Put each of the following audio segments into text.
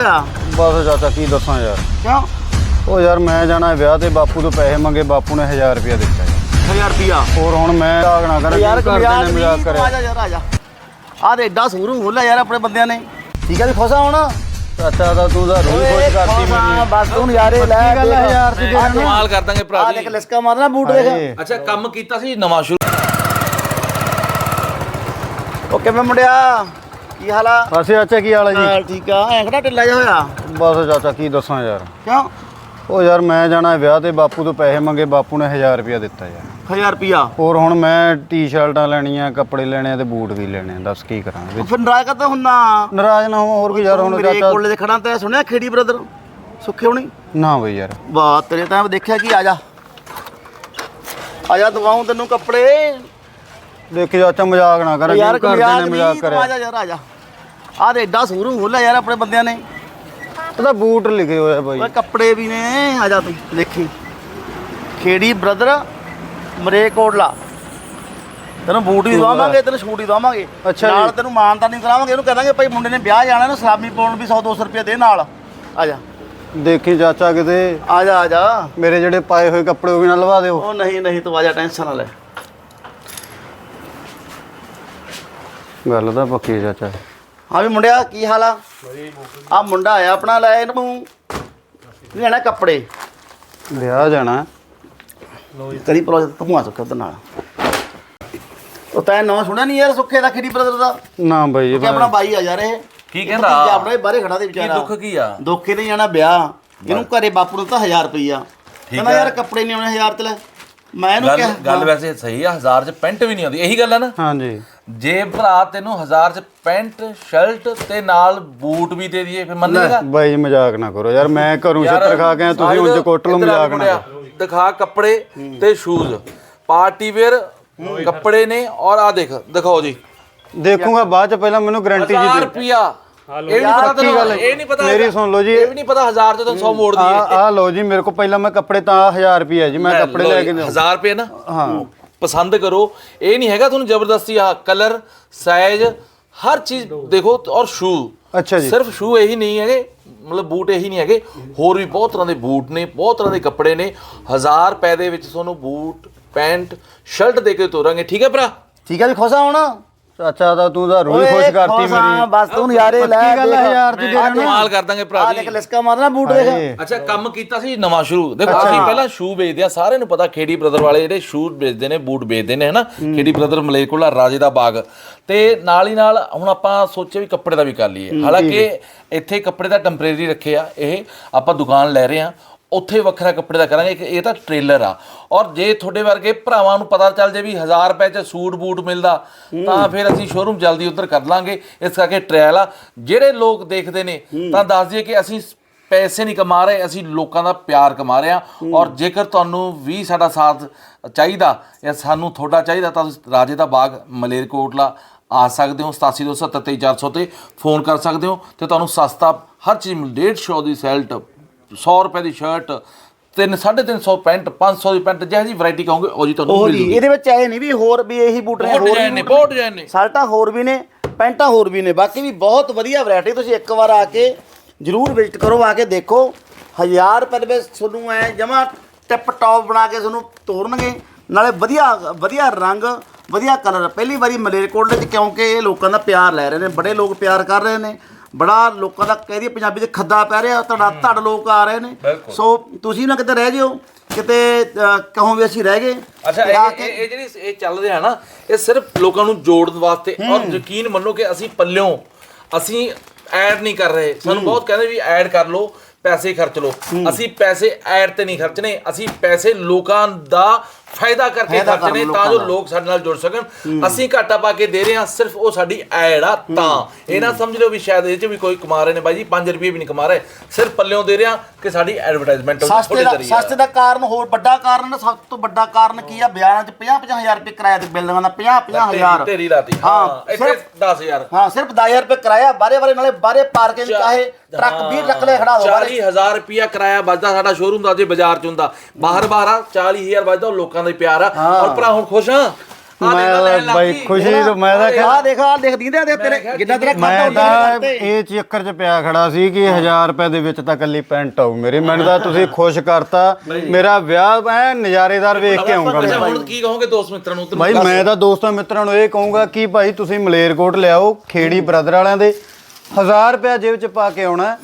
ਆ ਬਸ ਚਾਚਾ ਕੀ ਦੱਸਾਂ ਯਾਰ? ਕਿਉਂ? ਉਹ ਯਾਰ ਮੈਂ ਜਾਣਾ ਵਿਆਹ ਤੇ ਬਾਪੂ ਤੋਂ ਪੈਸੇ ਮੰਗੇ ਬਾਪੂ ਨੇ 1000 ਰੁਪਇਆ ਦਿੱਤਾ ਯਾਰ 1000 ਰੁਪਿਆ ਹੋਰ ਹੁਣ ਮੈਂ ਨਾ ਕਰ ਯਾਰ ਘਰਦਿਆਂ ਮਜ਼ਾਕ ਨੇ ਕਰਿਆ। ਆ ਜਾ ਯਾਰ ਆ ਜਾ। ਆ ਤੇ ਐਡਾ ਸੂਰੂ ਖੋਲਿਆ ਯਾਰ ਆਪਣੇ ਬੰਦਿਆਂ ਨੇ। ਠੀਕ ਹੈ ਵੀ ਖੁਸ਼ ਆ ਹੁਣ? ਚਾਚਾ ਦਾ ਤੂੰ ਤਾਂ ਰੋਈ ਖੁਸ਼ ਕਰਤੀ ਆ, ਮੇਰੀ ਬਸ ਤੂੰ ਨਜ਼ਾਰੇ ਲੈ ਗੱਲ ਆ ਦੇਖ। ਯਾਰ, ਤੂੰ ਆਹ ਦੇਖ। ਕਮਾਲ ਕਰ ਦਾਂਗੇ ਭਰਾ ਆਹ ਜੀ। ਦੇਖ ਲਿਸਕਾ ਮਾਰਨਾ ਬੂਟ ਦੇਖ। ਅੱਛਾ ਕੰਮ ਕੀਤਾ ਸੀ ਨਵਾਂ ਸ਼ੁਰੂ। ਉਹ ਕਿਵੇਂ ਮੁੰਡਿਆ। ਕੀ ਹਾਲ ਆ? ਅਸੀਂ ਚਾਚਾ ਕੀ ਹਾਲ ਹੈ ਹਾਂ ਠੀਕ ਆ। ਐਂ ਖੜਾ ਢਿੱਲਾ ਜਿਹਾ ਹੋਇਆ? ਜੀ ਬਸ ਚਾਚਾ ਕੀ ਦੱਸਾਂ ਯਾਰ। ਕਿਉਂ? ਉਹ ਯਾਰ ਮੈਂ ਜਾਣਾ ਵਿਆਹ ਤੇ ਬਾਪੂ ਤੋਂ ਪੈਸੇ ਮੰਗੇ ਬਾਪੂ ਨੇ 1000 ਰੁਪਇਆ ਦਿੱਤਾ ਯਾਰ। 1000 ਰੁਪਿਆ ਹੋਰ ਹੁਣ ਮੈਂ ਟੀ-ਸ਼ਰਟਾਂ ਲੈਣੀਆਂ ਕੱਪੜੇ ਲੈਣੇ ਆ ਤੇ ਬੂਟ ਵੀ ਲੈਣੇ ਆ ਦੱਸ ਕੀ ਕਰਾਂ ਵਿੱਚ। ਫਿਰ ਨਾਰਾਜ਼ ਕਰਦਾ ਹੁੰਨਾ? ਨਾਰਾਜ਼ ਨਾ ਹੋਵਾਂ ਹੋਰ ਕੀ ਯਾਰ ਹੁਣ ਮੇਰੇ ਚਾਚਾ ਕੋਲੇ ਦੇ ਖੜਾ ਤੇ ਸੁਣਿਆ ਖੇੜੀ ਬ੍ਰਦਰ? ਸੁੱਖੇ ਹੋਣੀ? ਨਾ ਬਈ ਯਾਰ। ਵਾਹ ਤੇਰੇ ਤਾਂ ਦੇਖਿਆ ਕੀ? ਆ ਜਾ। ਆ ਜਾ ਦਵਾਉਂ ਤੈਨੂੰ ਕੱਪੜੇ। ਦੇਖ ਚਾਚਾ ਮਜ਼ਾਕ ਨਾ ਕਰ ਯਾਰ ਘਰਦਿਆਂ ਮਜ਼ਾਕ ਕਰਿਆ ਆ ਜਾ ਯਾਰ ਆ ਜਾ। ਆ ਤੇ ਐਡਾ ਸੂਰੂ ਖੋਲਿਆ ਯਾਰ ਆਪਣੇ ਬੰਦਿਆਂ ਨੇ। ਇਹਦਾ ਬੂਟ ਲਿਖੇ ਹੋਏ ਆ ਬਾਈ। ਓਏ ਕੱਪੜੇ ਵੀ ਨੇ ਆ ਜਾ ਤੂੰ ਦੇਖੀ। ਖੇੜੀ ਬ੍ਰਦਰ ਮਰੇ ਕੋਟਲਾ। ਤੈਨੂੰ ਬੂਟ ਵੀ ਦਵਾਵਾਂਗੇ ਤੈਨੂੰ ਸ਼ੂਟ ਵੀ ਦਵਾਵਾਂਗੇ। ਅੱਛਾ ਜੀ। ਨਾਲ ਤੈਨੂੰ ਮਾਨਤਾ ਨਹੀਂ ਕਰਾਵਾਂਗੇ ਇਹਨੂੰ ਕਹਾਂਗੇ ਭਾਈ ਮੁੰਡੇ ਨੇ ਵਿਆਹ ਜਾਣਾ ਨਾ ਸਲਾਮੀ ਪਾਉਣ ਵੀ 100 200 ਰੁਪਏ ਦੇ ਨਾਲ। ਆ ਜਾ। ਦੇਖੀ ਚਾਚਾ ਕਿਤੇ। ਆ ਜਾ ਆ ਜਾ। ਮੇਰੇ ਜਿਹੜੇ ਪਾਏ ਹੋਏ ਕੱਪੜੇ ਉਹ ਵੀ ਨਾ ਲਵਾ ਦਿਓ। ਉਹ ਨਹੀਂ ਨਹੀਂ ਤੂੰ ਆ ਜਾ ਟੈਨਸ਼ਨ ਨਾ ਲੈ। ਗੱਲ ਤਾਂ ਪੱਕੀ ਹੈ ਚਾਚਾ। ਹਾਂ ਵੀ ਮੁੰਡਿਆ ਕੀ ਹਾਲ ਆ? ਆ ਮੁੰਡਾ ਆਇਆ ਆਪਣਾ ਲੈ ਇਹਨੂੰ। ਲੈਣਾ ਕੱਪੜੇ। ਵਿਆਹ ਜਾਣਾ। ਕਰੀ ਪਰੋ ਤੂੰ ਆ ਸੁੱਖੇ ਉਹਦੇ ਨਾਲ। ਉਹ ਤੈਨੂੰ ਨਾਂ ਸੁਣਿਆ ਨਹੀਂ ਯਾਰ ਸੁੱਖੇ ਦਾ ਖੇੜੀ ਬ੍ਰਦਰ ਦਾ? ਨਾ ਬਾਈ ਕਿ ਆਪਣਾ ਬਾਈ ਆ ਯਾਰ ਇਹ। ਕੀ ਕਹਿੰਦਾ? ਆਪਣਾ ਇਹ ਬਾਹਰੇ ਖੜਾ ਦੇ ਕੀ ਵਿਚਾਰਾ ਦੁੱਖ ਕੀ ਆ? ਦੁੱਖ ਇਹਨੇ ਜਾਣਾ ਵਿਆਹ। ਇਹਨੂੰ ਘਰੇ ਬਾਪੂ ਨੂੰ ਤਾਂ 1000 ਰੁਪਈਆ। ਕਹਿੰਦਾ। ਯਾਰ ਕੱਪੜੇ ਨਹੀਂ ਆਉਣੇ 1000 ਤੇ ਲੈ। ਮੈਂ ਇਹਨੂੰ ਗੱਲ ਕਿਹਾ ਗੱਲ ਵੈਸੇ ਸਹੀ ਆ ਹਜ਼ਾਰ ਚ ਪੈਂਟ ਵੀ ਨਹੀਂ ਆਉਂਦੀ ਇਹੀ ਗੱਲ ਆ ਨਾ? ਹਾਂਜੀ। ਜੇ ਭਰਾ ਤੈਨੂੰ ਹਜ਼ਾਰ ਚ ਪੈਂਟ ਸ਼ਰਟ ਤੇ ਨਾਲ ਬੂਟ ਵੀ ਦੇ ਦਈਏ ਫਿਰ ਮੰਨੇਗਾ ਬਾਈ ਮਜ਼ਾਕ ਨਾ ਕਰੋ। ਯਾਰ ਮੈਂ ਘਰੋਂ ਛੱਤਰ ਖਾ ਕੇ ਤੁਸੀਂ ਉਂਝ ਕੋਟ ਮਜ਼ਾਕ ਨਾ ਕਰੋ। ਦਿਖਾ ਕੱਪੜੇ ਤੇ ਸ਼ੂਜ਼ ਪਾਰਟੀ ਵੇਅਰ ਕੱਪੜੇ ਨੇ ਔਰ ਆ ਦੇਖ ਦਿਖਾਓ ਜੀ। ਦੇਖੂਗਾ ਬਾਅਦ ਚ ਪਹਿਲਾਂ ਮੈਨੂੰ ਗਾਰੰਟੀ ਜੀ 1000 ਦਿਓ ਰੁਪਿਆ ਇਹ ਵੀ ਨਹੀਂ ਪਤਾ ਪੱਕੀ ਗੱਲ ਹੈ। ਇਹ ਨਹੀਂ ਪਤਾ ਮੇਰੀ ਸੁਣ ਲਓ ਜੀ। ਇਹ ਵੀ ਨਹੀਂ ਪਤਾ ਹਜ਼ਾਰ ਤੇ ਤੈਨੂੰ 100 ਮੋੜ ਆ ਦਈਏ। ਆ ਲਓ ਜੀ ਮੇਰੇ ਕੋਲ ਪਹਿਲਾਂ ਮੈਂ ਕੱਪੜੇ ਤਾਂ 1000 ਰੁਪਏ ਜੀ ਮੈਂ ਕੱਪੜੇ ਲੈ ਕੇ ਜਾਊਂ। 1000 ਰੁਪਏ ਨਾ? ਹਾਂ। ਪਸੰਦ ਕਰੋ। ਇਹ ਨਹੀਂ ਹੈਗਾ ਤੁਹਾਨੂੰ ਜ਼ਬਰਦਸਤੀ ਆ ਕਲਰ ਸਾਈਜ਼ ਹਰ ਚੀਜ਼ ਦੇਖੋ ਔਰ ਸ਼ੂ। ਅੱਛਾ ਜੀ। ਸਿਰਫ ਸ਼ੂ ਇਹੀ ਨਹੀਂ ਹੈਗੇ ਮਤਲਬ ਬੂਟ ਇਹੀ ਨਹੀਂ ਹੈਗੇ। ਹੋਰ ਵੀ ਬਹੁਤ ਤਰ੍ਹਾਂ ਦੇ ਬੂਟ ਨੇ ਬਹੁਤ ਤਰ੍ਹਾਂ ਦੇ ਕੱਪੜੇ ਨੇ। 1000 ਰੁਪਏ ਦੇ ਵਿੱਚ ਤੁਹਾਨੂੰ ਬੂਟ ਪੈਂਟ ਸ਼ਰਟ ਦੇ ਕੇ ਤੋਰਾਂਗੇ। ਠੀਕ ਹੈ ਭਰਾ? ਠੀਕ ਹੈ ਵੀ ਖੁਸ਼ ਆ ਹੁਣ? ਚਾਚਾ ਦਾ ਤੂੰ ਤਾਂ ਰੋਈ ਓਏ ਖੁਸ਼ ਕਰਤੀ ਆ, ਮੇਰੀ। ਬਸ ਤੂੰ ਨਜ਼ਾਰੇ ਲੈ ਪੱਕੀ ਗੱਲ ਹੈ। ਯਾਰ, ਤੂੰ ਦੇਖ, ਕਮਾਲ ਕਰ ਦਾਂਗੇ ਭਰਾ ਆਹ ਜੀ। ਦੇਖ ਲਿਸਕਾ ਮਾਰਨਾ ਬੂਟ ਦੇਖ। ਅੱਛਾ ਕੰਮ ਕੀਤਾ ਸੀ ਨਵਾਂ ਸ਼ੁਰੂ। ਦੇਖੋ ਅਸੀਂ ਪਹਿਲਾਂ ਸ਼ੂ ਵੇਚਦੇ ਆ ਸਾਰਿਆਂ ਨੂੰ ਪਤਾ ਖੇੜੀ ਬ੍ਰਦਰ ਵਾਲੇ ਜਿਹੜੇ ਸ਼ੂ ਵੇਚਦੇ ਨੇ ਬੂਟ ਵੇਚਦੇ ਨੇ ਹਨਾ? ਖੇੜੀ ਬ੍ਰਦਰ ਮਲੇਕੋਲਾ ਰਾਜੇ ਦਾ ਬਾਗ। ਤੇ ਨਾਲ ਹੀ ਨਾਲ ਹੁਣ ਆਪਾਂ ਸੋਚਿਆ ਵੀ ਕੱਪੜੇ ਦਾ ਵੀ ਕਰ ਲਈਏ। ਹਾਲਾਂਕਿ ਇੱਥੇ ਕੱਪੜੇ ਦਾ ਟੈਂਪਰੇਰੀ ਰੱਖੇ ਆ ਇਹ ਆਪਾਂ ਦੁਕਾਨ ਲੈ ਰਹੇ ਆ ਉੱਥੇ ਵੱਖਰਾ ਕੱਪੜੇ ਦਾ ਕਰਾਂਗੇ ਇਹ ਤਾਂ ਟ੍ਰੇਲਰ ਆ। ਔਰ ਜੇ ਤੁਹਾਡੇ ਵਰਗੇ ਭਰਾਵਾਂ ਨੂੰ ਪਤਾ ਚੱਲ ਜੇ ਵੀ 1000 ਰੁਪਏ ਚ ਸੂਟ ਬੂਟ ਮਿਲਦਾ ਤਾਂ ਫਿਰ ਅਸੀਂ ਸ਼ੋਰੂਮ ਜਲਦੀ ਉੱਧਰ ਕਰ ਲਾਂਗੇ ਇਸ ਕਰਕੇ ਟ੍ਰਾਇਲ ਆ। ਜਿਹੜੇ ਲੋਕ ਦੇਖਦੇ ਨੇ ਤਾਂ ਦੱਸ ਦਈਏ ਕਿ ਅਸੀਂ ਪੈਸੇ ਨਹੀਂ ਕਮਾ ਰਹੇ ਅਸੀਂ ਲੋਕਾਂ ਦਾ ਪਿਆਰ ਕਮਾ ਰਹੇ ਹਾਂ। ਔਰ ਜੇਕਰ ਤੁਹਾਨੂੰ ਵੀ ਸਾਡਾ ਸਾਥ ਚਾਹੀਦਾ ਜਾਂ ਸਾਨੂੰ ਤੁਹਾਡਾ ਚਾਹੀਦਾ ਤਾਂ ਰਾਜੇ ਦਾ ਬਾਗ ਮਲੇਰਕੋਟਲਾ ਆ ਸਕਦੇ ਹੋ 872774 ਤੇ ਫੋਨ ਕਰ ਸਕਦੇ ਹੋ ਤੇ ਤੁਹਾਨੂੰ ਸਸਤਾ ਹਰ ਚੀਜ਼ ਮਿਲ 150 ਦੀ ਸੈਲਟ 100 ਰੁਪਏ ਦੀ ਸ਼ਰਟ 3 350 ਪੈਂਟ 500 ਦੀ ਪੈਂਟ ਜਿਹੋ ਜੀ ਵੈਰਾਈਟੀ ਕਹੋਗੇ ਉਹ ਜੀ ਤੁਹਾਨੂੰ ਉਹ ਮਿਲ ਜੀ ਜੂਗੀ। ਇਹਦੇ ਵਿੱਚ ਆਏ ਨਹੀਂ ਵੀ ਹੋਰ ਵੀ ਇਹੀ ਬੂਟ ਨੇ ਹੋਰ ਵੀ ਡਿਜ਼ਾਈਨ ਨੇ ਬੂਟ ਬਹੁਤ ਡਿਜ਼ਾਈਨ ਨੇ। ਸ਼ਰਟਾਂ ਹੋਰ ਵੀ ਨੇ ਪੈਂਟਾਂ ਹੋਰ ਵੀ ਨੇ ਬਾਕੀ ਵੀ ਬਹੁਤ ਵਧੀਆ ਵੈਰਾਈਟੀ ਤੁਸੀਂ ਇੱਕ ਵਾਰ ਆ ਕੇ ਜਰੂਰ ਵਿਜ਼ਿਟ ਕਰੋ ਆ ਕੇ ਦੇਖੋ। 1000 ਰੁਪਏ ਦੇ ਵਿੱਚ ਤੁਹਾਨੂੰ ਐ ਜਮਾ ਟਿਪ ਟੌਪ ਬਣਾ ਕੇ ਤੁਹਾਨੂੰ ਤੋਰਨਗੇ ਨਾਲੇ ਵਧੀਆ ਵਧੀਆ ਰੰਗ ਵਧੀਆ ਕਲਰ ਪਹਿਲੀ ਵਾਰੀ ਮਲੇਰਕੋਟਲੇ 'ਚ ਕਿਉਂਕਿ ਇਹ ਲੋਕਾਂ ਦਾ ਪਿਆਰ ਲੈ ਰਹੇ ਨੇ ਬੜੇ ਲੋਕ ਪਿਆਰ ਕਰ ਰਹੇ ਨੇ। ਬੜਾ ਲੋਕਾਂ ਦਾ ਕਹਿ ਦਈਏ ਪੰਜਾਬੀ 'ਚ ਖੱਦਾ ਪੈ ਰਿਹਾ ਧੜਾ ਧੜ ਲੋਕ ਆ ਰਹੇ ਨੇ। ਸੋ ਤੁਸੀਂ ਨਾ ਕਿਤੇ ਰਹਿ ਜਿਓ ਕਿਤੇ ਅ, ਕਹੋ ਵੀ ਅਸੀਂ ਰਹਿ ਗਏ। ਅੱਛਾ ਇਹ- ਇਹ ਜਿਹੜੀ ਇਹ ਚੱਲ ਰਿਹਾ ਨਾ ਇਹ ਸਿਰਫ ਲੋਕਾਂ ਨੂੰ ਜੋੜਨ ਵਾਸਤੇ ਔਰ ਯਕੀਨ ਮੰਨੋ ਕਿ ਅਸੀਂ ਪੱਲਿਓਂ ਅਸੀਂ ਐਡ ਨਹੀਂ ਕਰ ਰਹੇ। ਸਾਨੂੰ ਬਹੁਤ ਕਹਿੰਦੇ ਵੀ ਐਡ ਕਰ ਲਓ ਪੈਸੇ ਖਰਚ ਲਓ। ਅਸੀਂ ਪੈਸੇ ਐਡ ਤੇ ਨਹੀਂ ਖਰਚਣੇ ਅਸੀਂ ਪੈਸੇ ਲੋਕਾਂ ਦਾ ਫਾਇਦਾ ਕਰਕੇ ਫਾਇਦਾ ਕਰਨ ਖਰਚਣੇ ਤਾਂ ਜੋ ਲੋਕਾਂ ਦਾ। ਲੋਕ ਸਾਡੇ ਨਾਲ ਜੁੜ ਸਕਣ। ਅਸੀਂ ਘਾਟਾ ਪਾ ਕੇ ਦੇ ਰਹੇ ਹਾਂ ਸਿਰਫ ਉਹ ਸਾਡੀ ਐਡ ਆ ਤਾਂ। ਇਹ ਨਾ ਸਮਝ ਲਿਓ ਵੀ ਸ਼ਾਇਦ ਇਹ ਚ ਵੀ ਕੋਈ ਕਮਾ ਰਹੇ ਨੇ ਬਾਈ ਜੀ 5 ਰੁਪਏ ਵੀ ਨਹੀਂ ਕਮਾ ਰਹੇ। ਸਿਰਫ ਪੱਲਿਓਂ ਦੇ ਰਹੇ ਹਾਂ ਕਿ ਸਾਡੀ ਐਡਵਰਟਾਈਜ਼ਮੈਂਟ ਸਸਤੇ ਦਾ ਸਸਤੇ ਦਾ ਕਾਰਨ ਹੋਰ ਵੱਡਾ ਕਾਰਨ ਸਭ ਤੋਂ ਵੱਡਾ ਕਾਰਨ ਕੀ ਆ? ਬਿਆਨਾਂ 'ਚ 50 50000 ਰੁਪਏ ਕਿਰਾਇਆ ਤੇ ਬਿਲਡਿੰਗਾਂ ਦਾ 50 50000 ਤੇਰੀ ਰਾਤੀ। ਹਾਂ, ਹਾਂ ਇੱਥੇ ਸਿਰਫ- 10000 ਹਾਂ ਸਿਰਫ 10000 ਰੁਪਏ ਕਿਰਾਇਆ ਬਾਰੇ ਬਾਰੇ ਨਾਲੇ ਬਾਰੇ ਪਾਰਕਿੰਗ ਚਾਹੇ ਟਰੱਕ ਵੀ ਰੱਖ ਲੈ ਖੜਾ ਦੋ ਬਾਰੇ 40000 ਰੁਪਿਆ ਕਿਰਾਇਆ ਵੱਜਦਾ ਸਾਡਾ ਸ਼ੋਰੂਮ ਦਾ ਜੇ ਬਾਜ਼ਾਰ ਚ ਹੁੰਦਾ। ਬਾਹਰ ਬਾਹਰ ਆ 40000 ਵੱਜਦਾ ਉਹ ਲੋਕਾਂ ਦਾ ਹੀ ਪਿਆਰ ਆ। ਔਰ ਭਰਾ ਹੁਣ ਖੁਸ਼ ਆ? ਮੈਂ ਬਾਈ ਖੁਸ਼ੀ ਤੋਂ ਮੈਂ ਤਾਂ ਕਿਹਾ- ਆ ਦੇਖ ਆ ਦੇਖ ਦਿੰਦੇ ਆ ਦੇਖ ਤੇਰੇ ਜਿੰਨਾ ਤੇਰਾ ਖਾਤਾ ਮੈਂ ਹੁੰਦਾ ਤਾਂ ਇਹ ਚੱਕਰ 'ਚ ਪਿਆ ਖੜਾ ਸੀ ਕਿ 1000 ਰੁਪਏ ਦੇ ਵਿੱਚ ਤਾਂ ਕੱਲੀ ਪੈਂਟ ਆਊ ਮੇਰੀ। ਮੈਨੂੰ ਤਾਂ ਤੁਸੀਂ ਖੁਸ਼ ਕਰਤਾ। ਮੇਰਾ ਵਿਆਹ ਐ ਨਜ਼ਾਰੇਦਾਰ ਵੇਖ ਕੇ ਆਉਂਗਾ ਮੈਂ। ਹੁਣ ਕੀ ਕਹੋਗੇ ਦੋਸਤ ਮਿੱਤਰਾਂ ਨੂੰ? ਭਾਈ ਮੈਂ ਤਾਂ ਦੋਸਤਾਂ ਮਿੱਤਰਾਂ ਨੂੰ ਇਹ ਕਹੂੰਗਾ ਕਿ ਭਾਈ ਤੁਸੀਂ ਮਲੇਰਕੋਟ ਲਿਆਓ ਖੇੜੀ ਬ੍ਰਦਰ ਵਾਲਿਆਂ ਦੇ। 1000 ਰੁਪਏ ਜੇਬ 'ਚ ਪਾ ਕੇ ਆਉਣਾ।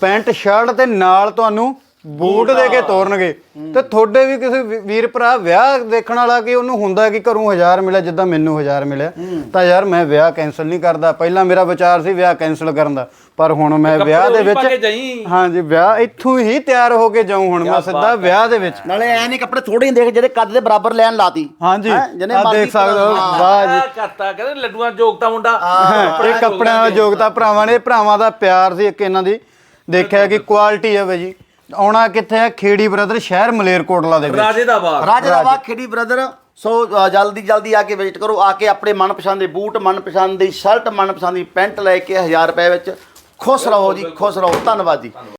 ਪੈਂਟ ਸ਼ਰਟ ਤੇ ਨਾਲ ਤੁਹਾਨੂੰ ਬੂਟ ਦੇ ਕੇ ਤੋਰਨਗੇ। ਤੇ ਤੁਹਾਡੇ ਵੀ ਕਿਸੇ ਵੀ- ਵੀਰ ਭਰਾ ਵਿਆਹ ਦੇਖਣ ਵਾਲਾ ਕਿ ਉਹਨੂੰ ਹੁੰਦਾ ਕਿ ਘਰੋਂ 1000 ਮਿਲਿਆ ਜਿੱਦਾਂ ਮੈਨੂੰ 1000 ਮਿਲਿਆ? ਤਾਂ ਯਾਰ ਮੈਂ ਵਿਆਹ ਕੈਨਸਲ ਨਹੀਂ ਕਰਦਾ। ਪਹਿਲਾਂ ਮੇਰਾ ਵਿਚਾਰ ਸੀ ਵਿਆਹ ਕੈਨਸਲ ਕਰਨ ਦਾ। ਪਰ ਹੁਣ ਮੈਂ ਵਿਆਹ ਦੇ ਉਹੀ ਪਾ ਕੇ ਵਿੱਚ। ਹਾਂਜੀ ਵਿਆਹ ਇੱਥੋਂ ਹੀ ਤਿਆਰ ਹੋ ਕੇ ਜਾਊਂ ਹੁਣ ਮੈਂ ਸਿੱਧਾ ਵਿਆਹ ਦੇ ਵਿੱਚ। ਨਾਲੇ ਐ ਨਹੀਂ ਕੱਪੜੇ ਥੋੜੇ ਹੀ ਦੇਖ ਜਿਹੜੇ ਕੱਦ ਦੇ ਬਰਾਬਰ ਲੈਣ ਲਾਤੀ। ਹਾਂਜੀ ਹੈਂ, ਜਿਹਨੇ ਆ ਮਰਜ਼ੀ ਦੇਖ ਸਕਦੇ ਹੋ। ਹਾਂ। ਵਾਹ ਜੀ। ਕਰਤਾ ਕਹਿੰਦੇ ਲੱਡੂਆਂ ਜੋਗਤਾ ਮੁੰਡਾ। ਇਹ ਕੱਪੜਿਆਂ ਦਾ ਯੋਗਤਾ। ਭਰਾਵਾਂ ਨੇ। ਭਰਾਵਾਂ ਦਾ ਪਿਆਰ ਸੀ ਇੱਕ ਇਹਨਾਂ ਦੀ। ਦੇਖਿਆ ਕਿ ਕੁਆਲਿਟੀ ਹੈ ਜੀ। ਆਉਣਾ ਕਿੱਥੇ ਹੈ ਖੇੜੀ ਬ੍ਰਦਰ ਸ਼ਹਿਰ ਮਲੇਰਕੋਟਲਾ ਦੇ ਵਿੱਚ। ਰਾਜੇ ਦਾ ਬਾਗ। ਰਾਜੇ ਦਾ ਬਾਗ ਖੇੜੀ ਬ੍ਰਦਰ ਸੋ ਅ, ਜਲਦੀ ਜਲਦੀ ਆ ਕੇ ਵਿਜ਼ਿਟ ਕਰੋ। ਆ ਕੇ ਆਪਣੇ ਮਨਪਸੰਦ ਦੇ ਬੂਟ ਮਨਪਸੰਦ ਦੀ ਸ਼ਰਟ ਮਨਪਸੰਦ ਦੀ ਪੈਂਟ ਲੈ ਕੇ 1000 ਰੁਪਏ ਵਿੱਚ ਖੁਸ਼ ਰਹੋ ਜੀ ਖੁਸ਼ ਰਹੋ। ਧੰਨਵਾਦ ਜੀ।